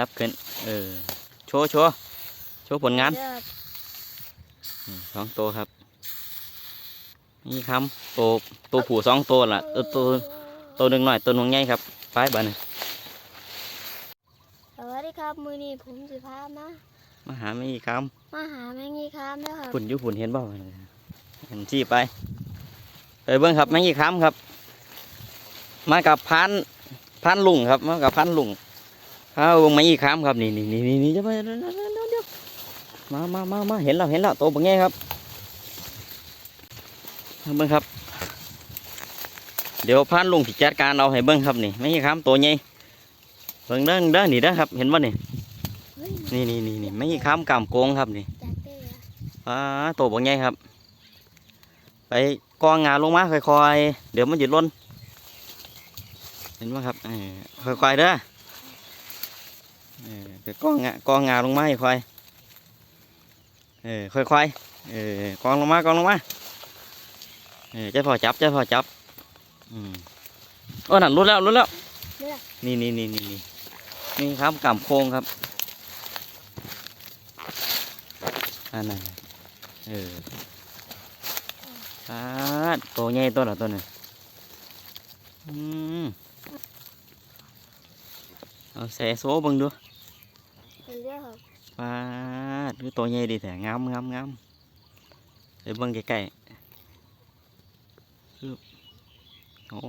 ครับขึ้นเออ โชว์โชว์โชว์ผลงานเลือกอืมสองตัวครับ นี่ครับตัวตัวผู้สองตัวล่ะตัวตัวตัวหนึ่งหน่อยตัวหนึ่งใหญ่ครับไปบ้านงสวัสดีครับ มือนี้ผมสิพามามาหาไม่อีกครับมาหาแมงงีคามแล้วครับฝุ่นอยู่ฝุ่นเห็นบ่เห็นจี้ไปไปเบิ้งครับไม่อีกครับครับ มากับพันพันลุงครับ มากับพันลุง เอาไม่อีกครับครับนี่นี่นี่นี่จะไปเดี๋ยวมามามามาเห็นแล้วเห็นแล้วตัวปังแง่ครับเบิ้งครับ เดี๋ยวพันลุงสิจัดการเอาให้เบิ้งครับนี่ไม่อีกครับตัวใหญ่เบิ้งเด้อเด้อนี่เด้อครับ เห็นบ่นี่เฮ้ยนี่นี่นี่นี่ไม่อีกครับกำโกงครับนี่ต้อะอ่าตัวบางใหญ่ครับ ไปกองงาลงมาค่อยๆเดี๋ยวมันจะล้นเห็นไหมครับค่อยๆเด้อ เออไปกองงากองงาลงมาค่อยเออค่อยๆเออกองลงมากองลงมาเออจะพอจับจะพอจับอืมโอ้นั่นรุดแล้วรุดแล้วนี่นี่นี่นี่นี่นี่ครับกำโค้งครับอันนั้นเอออ่าตัวใหญ่ตัวละตัวหนึ่งอืมเอาแสโซเบังดูเป็นเลือก ครับปาดคือตัวใหญ่ดีแต่งามงามงามเดี๋ยวเบิ่งใกล้ๆโอ้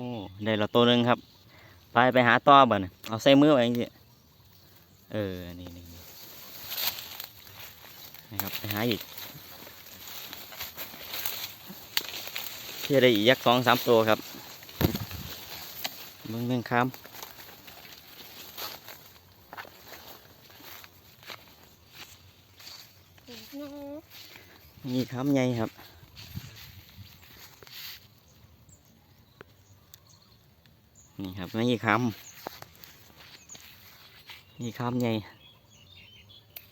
ได้และตัวหนึ่งครับไปไปหาต่อบ่เนี่ยเอาใส่มือไว้อย่างนี้เออนี่นี่นะครับไปหาอีกเพื่อได้อีกยักษ์สองสามตัวครับเบิ่งเบิ่งคเป็นแม่ำนี่คำใหญ่ครับนี่ครับนี่คำนี่คำใหญ่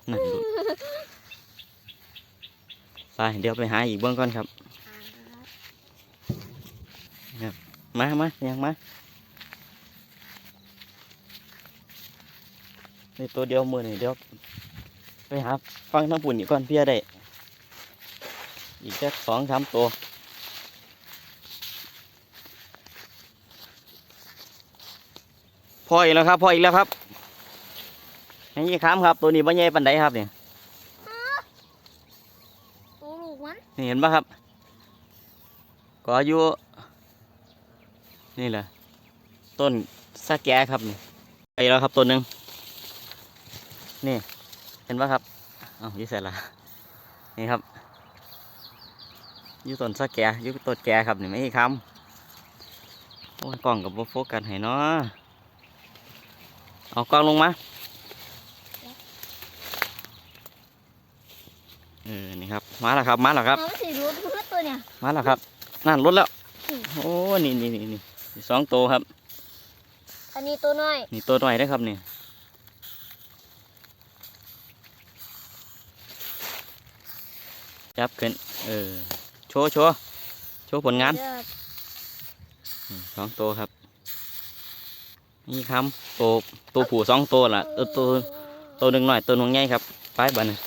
นั่นดูไปเดี๋ยวไปหาอีกเบื้องก่อนครับครับมามายังมาในตัวเดียวมือนี่เดี๋ยวไปหาฟังทั้งปุ่นอีกก่อนเพี่อได้ อีกแค่สองสามตัว พออีกแล้วครับ พออีกแล้วครับนี่ครับครับ ตัวนี้บ่ใหญ่ปันไดครับเนี่ยตัวลูกมันนี่เห็นปะครับ ก็อายุนี่แหละต้นสะแกครับนี่ไปแล้วครับตัวหนึ่งนี่ เห็นปะครับเอ้าอยี่เสร็จละนี่ครับ อยี่ต้นสะแกอยี่ต้นแกครับนี่ไม่ใช่คำโอ้ยกล้องกับโฟกัสให้เนาะเอากล้องลงมาเออนี่ครับมาแล้วครับมาแล้วครับเอาสีรุดเพื่อตัวเนี่ยมาแล้วครับนั่นรถแล้วอืมโอ้นี่นี่นี่นี่สองตัวครับ อันนี้ตัวน้อยนี่ตัวหน่อยได้อครับนี่จับขึ้นเออโชว์โชว์โชว์ผลงานเลือกอืมสองตัวครับ นี่ครับตัวตัวผู้สองตัวล่ะตัวตัวตัวหนึ่งหน่อยตัวหนึ่งใหญ่ครับไปบ้านง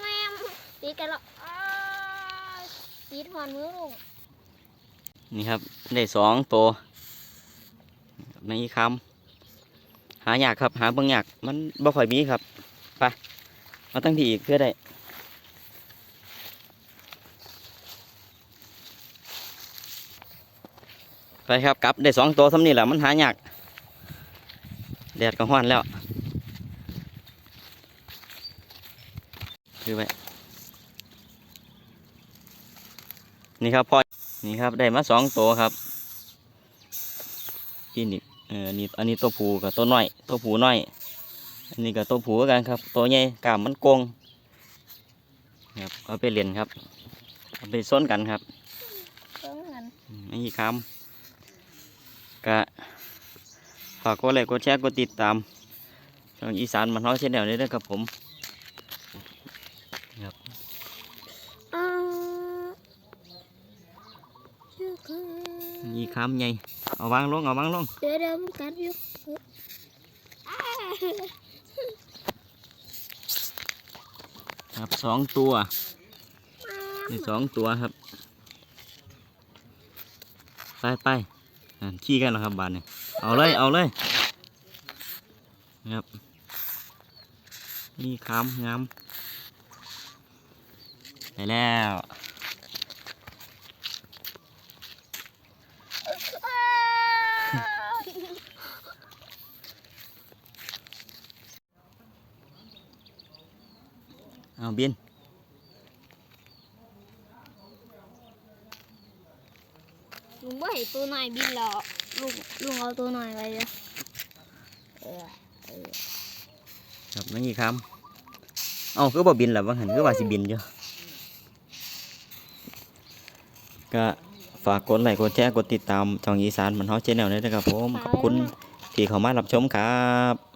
แม่มตีกันแล้วอ้ายตีถอนมือลงนี่ครับได้สองตัวนี่ครับหายากครับ หาเบางยากมันบ่ค่อยมีครับไปมาตั้งที่อีกเพื่อได้ ไปครับกลับได้สองตัวสำนี่แหละมันหายากแดดก็ห้อนแล้วคือไปนี่ครับพ่อนี่ครับได้มาสองตัวครับพี่นี่เออนี่อันนี้ตัวผูกับตัวน้อย ตัวผูน้อย อันนี้กับตัวผูคือกันครับ ตัวใหญ่กล้ามมันโกงครับเอาไปเรียนครับเอาไปซ้นกันครับเพิ่งหันอืมนี่ครับ ก็ฝากกดไลค์กดแชร์กดติดตามช่องอีสานมันน้อยเช่นเดียวนี้ด้วยครับผมอ้าวเชื่อคือนี่ครับใหญ่เอาวางลงเอาวางลงเดี๋ยวเดี๋ยวมันกัดอยู่ครับสองตัวนี่สองตัวครับ ไปไป ขี้กันแล้วครับบานนี่เอาเลยเอาเลยครับนี่คำงามไปแล้วเอาบิน ลุงไม่เห็นตัวหน่อยบินหรอกลุงลุงเอาตัวหน่อยไปเลยเออเออครับนี่คำเอาคือบ่บินหรอว่าหันคือว่าสิบินอยู่ก็ฝากกดไลค์กดแชร์กดติดตามช่องอีสานมันเฮาชแนลด้วยนะครับผมขอบคุณที่เข้ามารับชมครับ